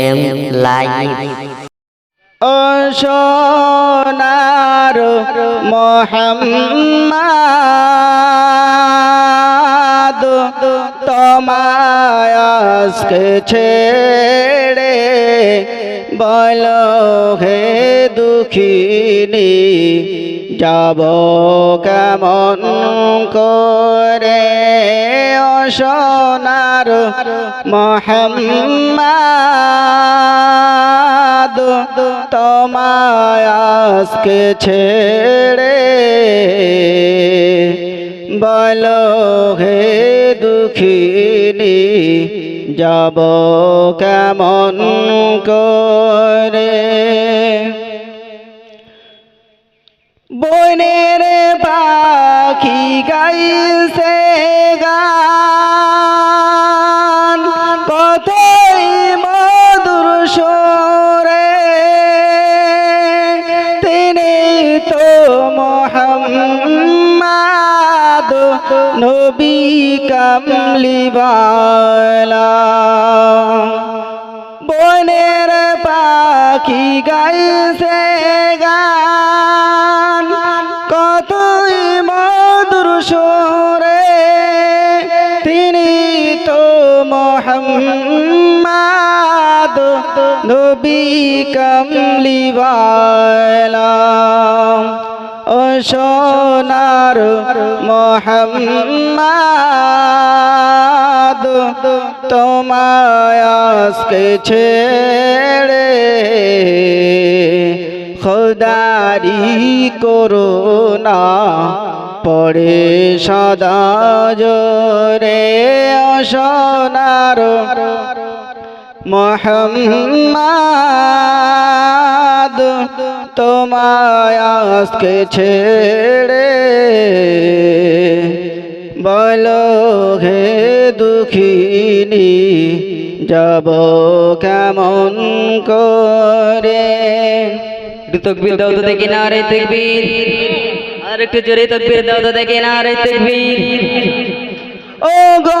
M live ও তোমায় ছেড়ে বলো হে দুঃখিনী যাব কেমন করে সোনার মোহাম্মদ? তোমায় ছেড়ে বলো হে দুঃখিনী যাব কেমন করে? বনের পাখি গাইছে গান। কতই মধুর সরে তিনি তো মোহাম্মদ নবী কামলিবালা বনের পাখি গাইছে গান। মোহাম্মদ নবী কামলিওয়ালা ও সোনার মোহাম্মদ, তোমায় আজকে ছেড়ে খোদারি করো না, পড়ে সদা জোরে সোনার মোহাম্মদ তোমায় আজকে ছেড়ে বলো হে দুঃখিনী যাব কেমন করে? তকবীর দাও তো দেখি না রে তকবীর। আর একটু জোরে তকবীর দাও তো দেখি না রে তকবীর। ও গো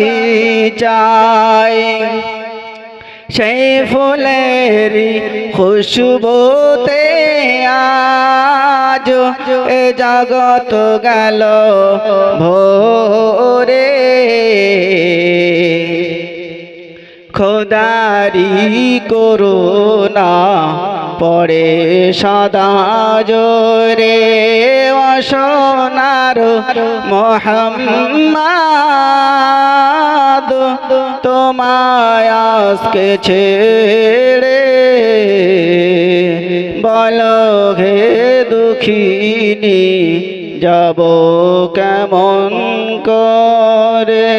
বাগিচায় সেই ফুলেরি খুশবুতে আজ এ জগত গেল ভোরে। খোদারি করোনা পড়ে সদা জোরে। অসনার মোহাম্মদ তোমায় আজকে ছেড়ে বলো হে দুঃখিনী যাব কেমন করে?